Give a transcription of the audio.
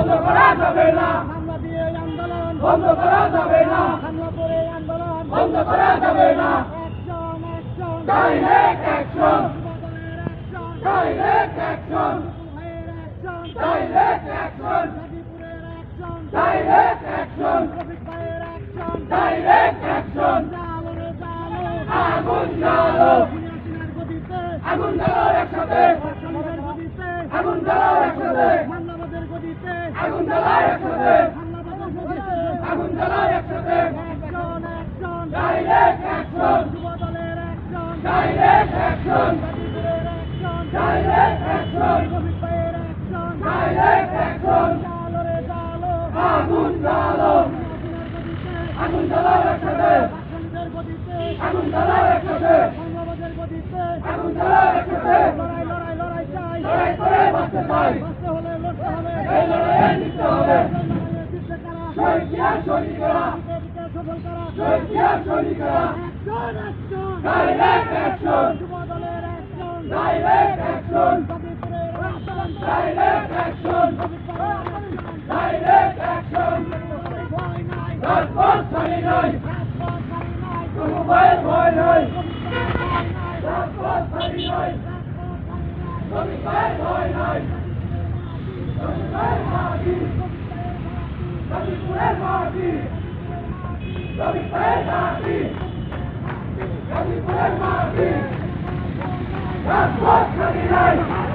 বন্ধ করা যাবে না হামলা দিয়ে আন্দোলন বন্ধ করা যাবে না। বন্ধ করা যাবে না। Direct action direct action direct action direct action direct action আগুন জ্বালো। আগুন জ্বালো। একসাথে। আগুন জ্বালো একসাথে। আগুন জ্বালো একসাথে হামলাবাদের গদিতে আগুন জ্বালো একসাথে অ্যাকশন অ্যাকশন ডাইরেক্ট অ্যাকশন যুবদলের অ্যাকশন ডাইরেক্ট অ্যাকশন গাজীপুরের অ্যাকশন ডাইরেক্ট অ্যাকশন রফিক ভাইয়ের অ্যাকশন ডাইরেক্ট অ্যাকশন জালো রে জালো আগুন জ্বালো আগুন জ্বালো একসাথে আগুন জ্বালো একসাথে মামলাবাদের গদিতে আগুন জ্বালো একসাথে লড়াই লড়াই লড়াই চাই লড়াই করে। বাঁচতে চাই বাঁচতে হলে লড়তে হবে। এই লড়াইয়ে জিততে হবে। শহীদ বিজেপিকে সফল করা সৈনিকেরা action action direct action direct action direct action direct action রাজপথ ছাড়ি কোনো ভয়ের ভয় নাই রাজপথ ছাড়ি নাই রাজপথ ছাড়ি নাই কোনো devi fermarti, devi fermarti, la forza di lei.